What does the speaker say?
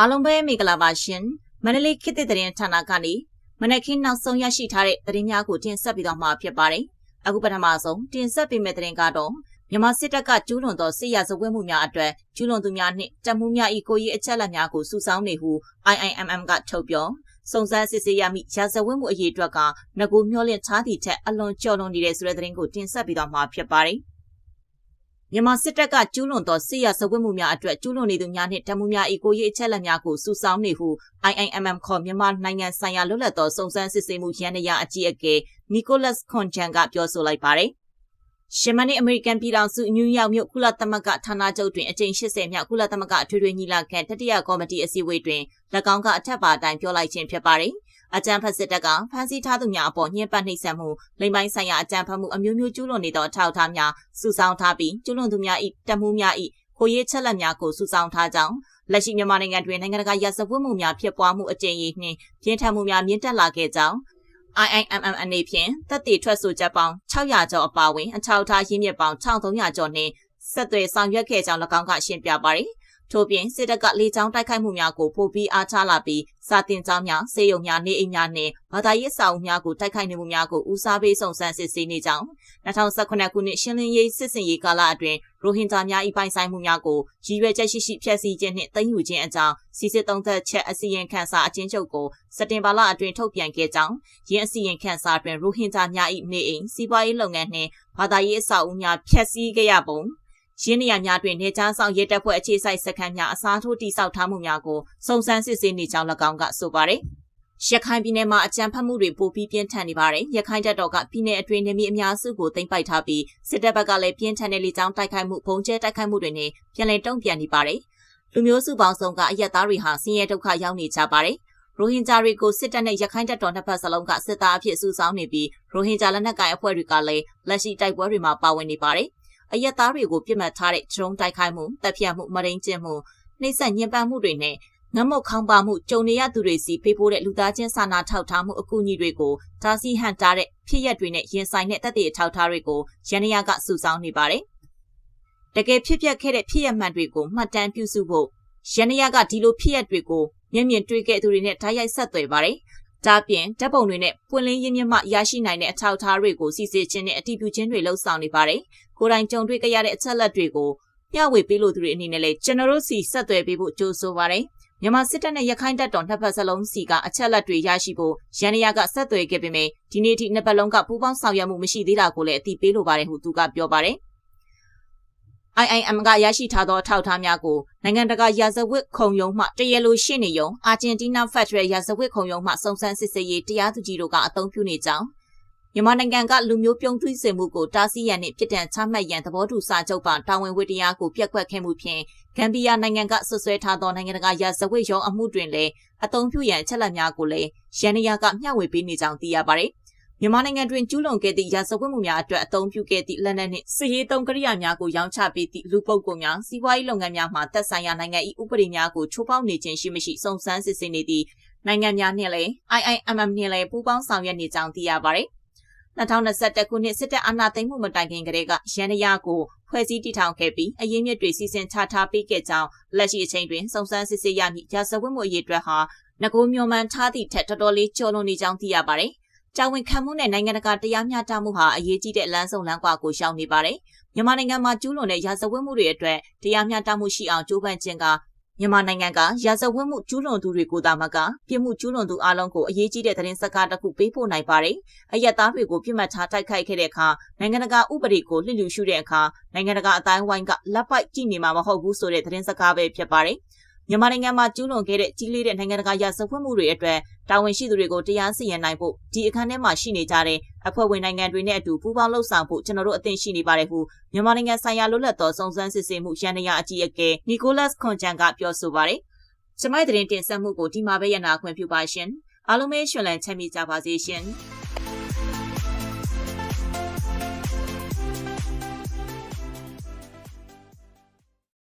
အားလုံးပဲမင်္ဂလာပါရှင်မန္တလေးခေတ်သစ်သတင်းဌာနကနေမနက်ခင်းနောက်ဆုံးရရှိထားတဲ့သတင်းများကိုတင်ဆက်ပေးသွားမှာဖြစ်ပါတယ်အခုပထမဆုံးတင်ဆက်ပေးမယ့်သတင်းကတော့မြန်မာစစ်တပ်ကကျူးလွန်သောစစ်ရာဇဝတ်မှုများအတွက်ကျူးလွန်သူများနှင့်တပ်မှုများ၏ကိုယ်ရေးအချက်အလက်များကိုစုဆောင်းနေဟု IIMM ကထုတ်ပြောစုံစမ်းစစ်ဆေးရမည့်ရာဇဝတ်မှုအရေးအတွက်ကငကူမျောလင့်ထားသည့်ထက်အလွန်ကျော်လွန်နေတဲ့ဆိုတဲ့သတင်းကိုတင်ဆက်ပေးသွားမှာဖြစ်ပါတယ် မြန်မာစစ်တပ်ကကျူးလွန်သောစစ်ရာဇဝတ်မှုများအတွက်ကျူးလွန်နေသူများနှင့်တမှုများ၏ကိုရေးအချက်လက်များကိုစုဆောင်းနေဟု IIMM ခေါ်မြန်မာနိုင်ငံဆိုင်ရာလွတ်လပ်သောစုံစမ်းစစ်ဆေးမှုရန်ရာအကြီးအကဲနီကိုလတ်ခွန်ချန်ကပြောဆိုလိုက်ပါတယ်။ရှမနီအမေရိကန်ပြည်ထောင်စုနယူးယောက်မြို့ကုလသမဂ္ဂဌာနချုပ်တွင်အကြိမ်80မြောက်ကုလသမဂ္ဂအထွေထွေညီလာခံတတိယကော်မတီအစည်းအဝေးတွင်၎င်းကအထက်ပါအတိုင်းပြောလိုက်ခြင်းဖြစ်ပါတယ်။ အကြမ်းဖက်စစ်တပ်ကဖမ်းဆီးထားသူများအပေါ်ညှဉ်းပန်းနှိပ်စက်မှုလိမ်ပိုင်းဆိုင်ရာအကြမ်းဖက်မှုအမျိုးမျိုးကျူးလွန်နေသောအထောက်အထားများစုဆောင်းထားပြီးကျူးလွန်သူများ၏တပ်မှုများ၏ကိုရေးချက်လက်များကိုစုဆောင်းထားကြောင်းလက်ရှိမြန်မာနိုင်ငံတွင်နိုင်ငံတကာရာဇဝတ်မှုများဖြစ်ပွားမှုအကြိမ်ကြီးနှင့်ပြင်းထန်မှုများမြင့်တက်လာခဲ့ကြောင်း IIMM အနေဖြင့်တပ်တည်ထွက်ဆိုချက်ပေါင်း600ကျော်အပါအဝင်အထောက်အထားရင်းမြစ်ပေါင်း1300ကျော်နှင့်ဆက်သွယ်ဆောင်ရွက်ခဲ့ကြောင်း၎င်းကရှင်းပြပါရယ် ထို့ပြင်စစ်တပ်ကလေကြောင်းတိုက်ခိုက်မှုများကိုပိုပြီးအားထားလာပြီးစာတင်ကျောင်းများစေယုံများနေအိမ်များနှင့်ဘာသာရေးစာအုပ်များကိုတိုက်ခိုက်နေမှုများကိုဦးစားပေးစုံစမ်းစစ်ဆေးနေကြောင်း2018ခုနှစ်ရှင်းလင်းရေးစစ်စင်ရေးကာလအတွင်းရိုဟင်ဂျာများ၏ပိုင်ဆိုင်မှုများကိုရည်ရွယ်ချက်ရှိရှိဖျက်ဆီးခြင်းနှင့်သိမ်းယူခြင်းအကြောင်းစီစစ်သုံးသက်ချက်အစီရင်ခံစာအချင်းချုပ်ကိုစက်တင်ဘာလအတွင်းထုတ်ပြန်ခဲ့ကြောင်းယင်းအစီရင်ခံစာတွင်ရိုဟင်ဂျာများ၏နေအိမ်စီးပွားရေးလုပ်ငန်းနှင့်ဘာသာရေးအဆောက်အဦများဖျက်ဆီးခဲ့ရပုံ ရင်းနေရများတွင်နေချမ်းဆောင်ရဲတပ်ဖွဲ့အခြေစိုက်စခန်းများအစားထိုးတိစောက်ထားမှုများကိုစုံစမ်းစစ်ဆေးနေကြောင်း၎င်းကဆိုပါတယ်။ရခိုင်ပြည်နယ်မှာအကြမ်းဖက်မှုတွေပိုပြီးပြင်းထန်နေပါတယ်။ရခိုင်တပ်တော်ကပြည်내အတွင်းနေမြေအများစုကိုသိမ်းပိုက်ထားပြီးစစ်တပ်ဘက်ကလည်းပြင်းထန်တဲ့လေကြောင်းတိုက်ခိုက်မှုပုံကျဲတိုက်ခိုက်မှုတွေနဲ့ပြန်လည်တုံ့ပြန်နေပါတယ်။လူမျိုးစုပေါင်းစုံကအရက်သားတွေဟာဆင်းရဲဒုက္ခရောက်နေကြပါတယ်။ရိုဟင်ဂျာတွေကိုစစ်တပ်နဲ့ရခိုင်တပ်တော်နှစ်ဖက်စလုံးကစစ်သားအဖြစ်စုဆောင်းနေပြီးရိုဟင်ဂျာလက်နက်ကိုင်အဖွဲ့တွေကလည်းလက်ရှိတိုက်ပွဲတွေမှာပါဝင်နေပါတယ် အရက်သားတွေကိုပြစ်မှတ်ထားတဲ့ဒရုန်းတိုက်ခိုက်မှုတပ်ဖြတ်မှုမရင်းကျင်းမှုနှိမ့်ဆက်ညှဉ်းပန်းမှုတွေနဲ့ငမုတ်ခေါင်းပါမှုကြုံနေရသူတွေစီဖေးပိုးတဲ့လူသားချင်းစာနာထောက်ထားမှုအကူအညီတွေကိုတားဆီးဟန်တားတဲ့ဖြစ်ရက်တွေနဲ့ရင်ဆိုင်တဲ့တပ်တွေအထောက်ထားတွေကိုရန်ရကစုဆောင်းနေပါတယ်။တကယ်ဖြစ်ပျက်ခဲ့တဲ့ဖြစ်ရက်မှန်တွေကိုမှတ်တမ်းပြုစုဖို့ရန်ရကဒီလိုဖြစ်ရက်တွေကိုမျက်မြင်တွေ့ခဲ့သူတွေနဲ့ဓာတ်ရိုက်ဆက်သွယ်ပါတယ်။ ဒါပြင်ဓာတ်ပုံတွေနဲ့ပွင့်လင်းရင်းမြစ်မှရရှိနိုင်တဲ့အထောက်အထားတွေကိုစီစစ်ခြင်းနဲ့အတည်ပြုခြင်းတွေလှုပ်ဆောင်နေပါတယ်ကိုယ်တိုင်ကြုံတွေ့ကြရတဲ့အချက်လက်တွေကိုမျှဝေပေးလို့သူတွေအနေနဲ့လည်းကျွန်တော်တို့စီဆက်သွယ်ပေးဖို့ကြိုးဆိုပါတယ်မြန်မာစစ်တပ်နဲ့ရခိုင်တပ်တော်နှစ်ဖက်စလုံးစီကအချက်လက်တွေရရှိဖို့ရန်ရကဆက်သွယ်ခဲ့ပေမယ့်ဒီနေ့ထိနှစ်ပတ်လုံးကပူးပေါင်းဆောင်ရွက်မှုမရှိသေးတာကိုလည်းအသိပေးလိုပါတယ်ဟုသူကပြောပါတယ်။ IIM ကရရှိထားသောထောက်ထားများကိုနိုင်ငံတကာရာဇဝတ်ခုံရုံးမှတရလိုရှင်းနေရုံအာဂျင်တီးနားဖက်ဒရယ်ရာဇဝတ်ခုံရုံးမှစုံစမ်းစစ်ဆေးရေးတရားသူကြီးတို့ကအသုံးပြုနေကြောင်းမြန်မာနိုင်ငံကလူမျိုးပြုံးသွင်းစေမှုကိုတားဆီးရန်နှင့်ပြည်တံချမှတ်ရန်သဘောတူစာချုပ်ပါတာဝန်ဝတ္တရားကိုပြက်ကွက်ခဲ့မှုဖြင့်ဂမ်ဘီယာနိုင်ငံကဆွဆွဲထားသောနိုင်ငံတကာရာဇဝတ်ရုံးအမှုတွင်လည်းအသုံးပြုရန်ချက်လက်များကိုလည်းရန်နယာကမျှဝေပေးနေကြောင်းသိရပါတယ်။ မြန်မာနိုင်ငံတွင်ကျူးလွန်ခဲ့သည့်ရာဇဝတ်မှုများအတွက်အသုံးပြုခဲ့သည့်လက်နက်နှင့်စစ်ရေးသုံးကရိယာများကိုရောင်းချပေးသည့်လူပုဂ္ဂိုလ်များစီးပွားရေးလုပ်ငန်းများမှသက်ဆိုင်ရာနိုင်ငံ၏ဥပဒေများကိုချိုးဖောက်နေခြင်းရှိမရှိစုံစမ်းစစ်ဆေးနေသည့်နိုင်ငံများနှင့်လည်း IIMM နှင့်လည်းပူးပေါင်းဆောင်ရွက်နေကြောင်းသိရပါတယ်။2021ခုနှစ်စစ်တပ်အာဏာသိမ်းမှုမတိုင်ခင်ကတည်းကရန်ရကိုဖွဲ့စည်းတည်ထောင်ခဲ့ပြီးအရင်းမြစ်တွေစီစဉ်ချထားပေးခဲ့ကြောင်းလက်ရှိအချိန်တွင်စုံစမ်းစစ်ဆေးရမည့်ရာဇဝတ်မှုအရေးအတွက်ဟာငကိုးမျိုးမှန်ထားသည့်ထက်တော်တော်လေးကျော်လွန်နေကြောင်းသိရပါတယ်။ တာဝန်ခံမှုနဲ့နိုင်ငံတကာတရားမျှတမှုဟာအရေးကြီးတဲ့လမ်းဆုံးလမ်းကွာကိုရှောင်နေပါတယ်။မြန်မာနိုင်ငံမှာကျူးလွန်တဲ့ရာဇဝတ်မှုတွေအတွက်တရားမျှတမှုရှိအောင်ကြိုးပမ်းခြင်းကမြန်မာနိုင်ငံကရာဇဝတ်မှုကျူးလွန်သူတွေကိုသာမကပြစ်မှုကျူးလွန်သူအလုံးကိုအရေးကြီးတဲ့သတင်းစကားတစ်ခုပေးပို့နိုင်ပါတယ်။အယက်သားတွေကိုပြစ်မှတ်ထားတိုက်ခိုက်ခဲ့တဲ့အခါနိုင်ငံတကာဥပဒေကိုလှစ်လူရှုတဲ့အခါနိုင်ငံတကာအတိုင်းဝိုင်းကလက်ပိုက်ကြည့်နေမှာမဟုတ်ဘူးဆိုတဲ့သတင်းစကားပဲဖြစ်ပါတယ်။မြန်မာနိုင်ငံမှာကျူးလွန်ခဲ့တဲ့ကြီးလေးတဲ့နိုင်ငံတကာရာဇဝတ်မှုတွေအတွက် တာဝန်ရှိသူတွေကိုတရားစီရင်နိုင်ဖို့ဒီအခန်းထဲမှာရှိနေကြတဲ့အဖွဲ့ဝင်နိုင်ငံတွေနဲ့အတူပူးပေါင်းလှုပ်ဆောင်ဖို့ကျွန်တော်တို့အသင့်ရှိနေပါတယ်ဟုမြန်မာနိုင်ငံဆိုင်ရာလွတ်လပ်သောစုံစမ်းစစ်ဆေးမှုရန်ရာအကြီးအကဲနီကိုလတ်ခွန်ဂျန်ကပြောဆိုပါတယ်။ကျမိုက်သတင်းတင်ဆက်မှုကိုဒီမှာပဲရနာခွင့်ပြုပါရှင်။အားလုံးပဲရှင်လန်းချမ်းမြေ့ကြပါစေရှင်။